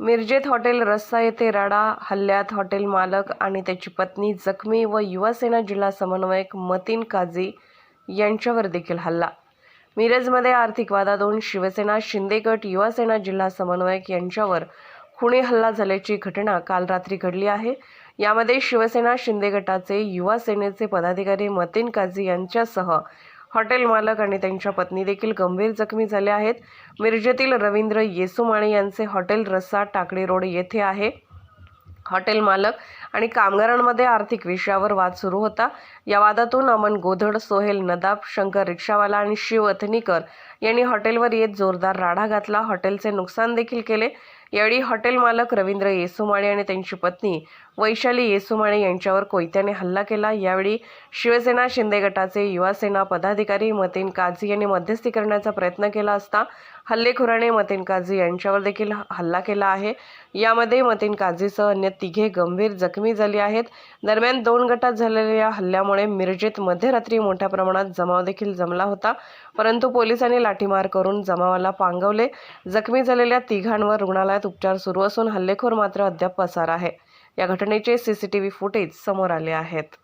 मिरजेत hotel रस्सा येथे राडा हल्ल्यात हॉटेल मालक आणि त्याची पत्नी जखमी व युवासेना जिल्हा समन्वयक मतीन काझी यांच्यावर देखील हल्ला. मिरजमध्ये आर्थिक वादातून शिवसेना शिंदे गट युवासेना जिल्हा समन्वयक यांच्यावर खुणी हल्ला झाल्याची घटना काल रात्री घडली आहे. यामध्ये शिवसेना शिंदे गटाचे युवा सेनेचे पदाधिकारी मतीन काझी यांच्यासह हॉटेल मालक आणि त्यांच्या पत्नी देखील गंभीर जखमी झाले आहेत. मिरजेतील रवींद्र येसुमाणे यांचे हॉटेल रस्सा टाकळी रोड येथे आहे. हॉटेल मालक आणि कामगारांमध्ये आर्थिक विषयावर वाद सुरू होता. या वादातून अमन गोधड सोहेल नदाब शंकर रिक्षावाला आणि शिव अथनीकर यांनी हॉटेलवर येत जोरदार राडा घातला. हॉटेलचे नुकसान देखील केले. यावेळी हॉटेल मालक रवींद्र येसुमाळे आणि त्यांची पत्नी वैशाली येसुमाळे यांच्यावर कोयत्याने हल्ला केला. यावेळी शिवसेना शिंदे गटाचे युवासेना पदाधिकारी मतीन काझी यांनी मध्यस्थी करण्याचा प्रयत्न केला असता हल्लेखोराने मतीन काझी यांच्यावर देखील हल्ला केला आहे. यामध्ये मतीन काझीसह अन्य तिघे गंभीर जखमी झाली आहेत. दरम्यान दोन गटात झालेल्या हल्ल्यामुळे मिरजेत मध्यरात्री मोठ्या प्रमाणात जमाव देखील जमला होता. परंतु पोलिसांनी लाठीमार करून जमावाला पांगवले. जखमी झालेल्या तिघांवर रुग्णालयात रुग्णालयात उपचार सुरू असून हल्लेखोर मात्र अद्याप पसार आहे. या घटनेचे सीसीटीव्ही फुटेज समोर आले आहेत.